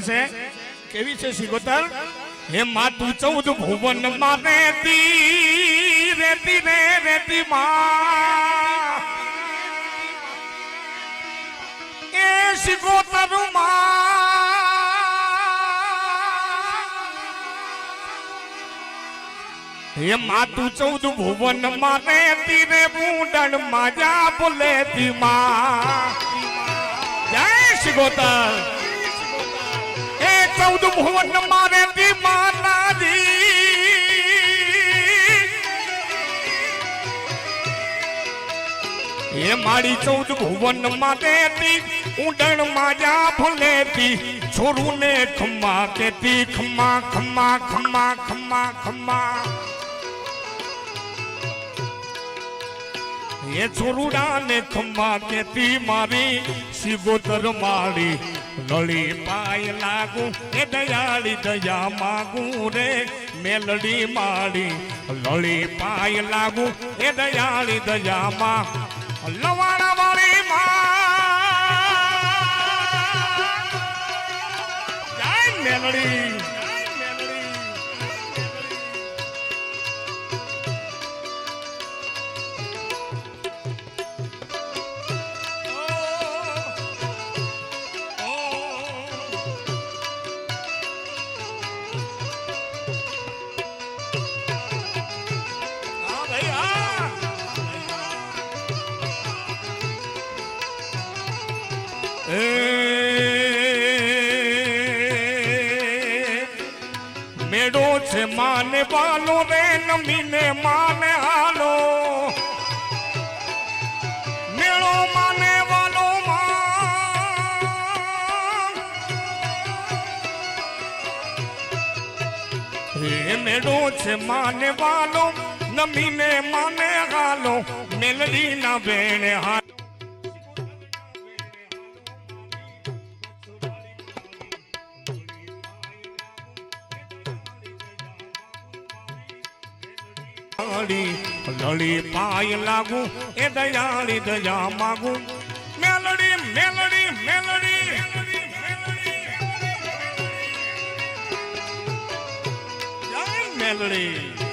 છે? કેવી છે સિગોતર હે માતું ચૌદ ભુવનમાં રેતી રેતી રે, રેતી માં. એ સિગોતરમાં. હે માતું ચૌદ ભુવનમાં રેતી રે બુંડણમાં જા બોલેતી માં. જય સિગોતર ચૌદ ભુવન મારે દી એ મારી ચૌદ ભુવન મારે ઉડણ માજા ભલેતી છોરું ને ખમ્મા કેતી ખમ્મા ખમ્મા ખમ્મા ખમ્મા ખમ્મા. એ છોરુડા ને ખમ્મા કેતી મારી સિગોતર મારી લળી પાય લાગુ, એ દયાળી દયા માગું રે. મેલડી માળી લળી પાય લાગુ, એ દયાળી દયા માં. લવાણા મેળો છે માને બાલો રે નમીને માને હાલો. મેળો માને વાલો હે મેળો છે માને વાલો નમીને માને હાલો. મેલડી ના બેણે દયાળી લળી પાય લાગુ એ દયાળી દયા માગુ. મેલડી મેલડી મેલડી. મેલડી.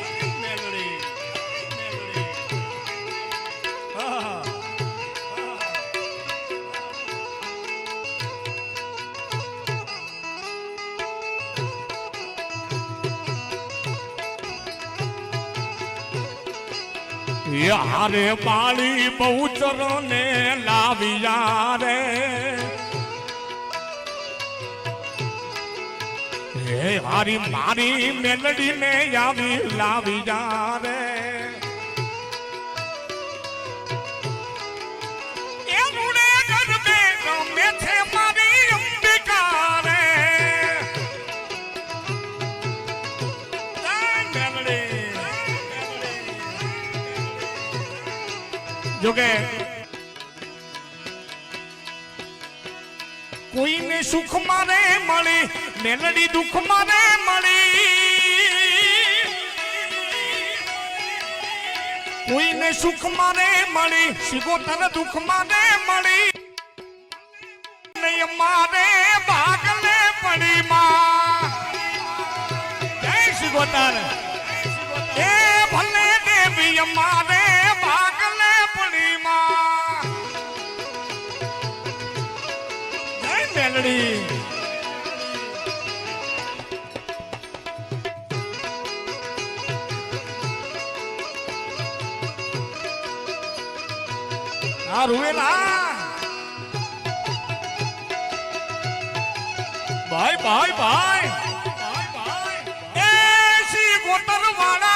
યારે બાળી બહુચર ને લાવ્યા રે હે હારી મારી મેલડી ને આવી લાવ્યા રે જોકે કોઈને સુખ મારે મળી, મેલડી દુઃખ મારે મળી. કોઈને સુખ મારે મળી શિગોતર દુઃખ મારે મળી. નહીં મારે આ રૂવેલા ભાઈ ભાઈ ભાઈ. એ શ્રી ગોતર વાળા?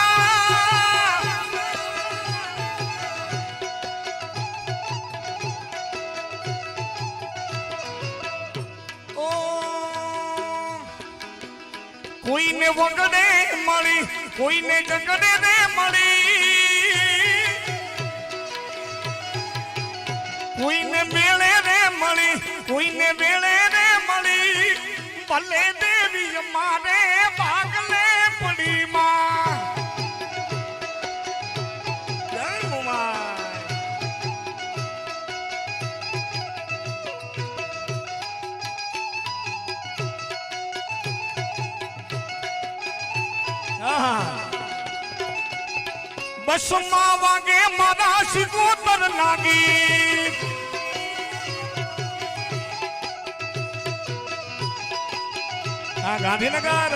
ઓ. કોઈને વગડે મળી, કોઈને જગડે ને મળી. કોઈને બેળે રે મળી, કોઈને બેળે રે મળી, ભલે દેવી મારે ભાગલે પડી માં Ah! બસમાં વાગે મારા સિકોતર લાગી. આ ગાંધીનગર.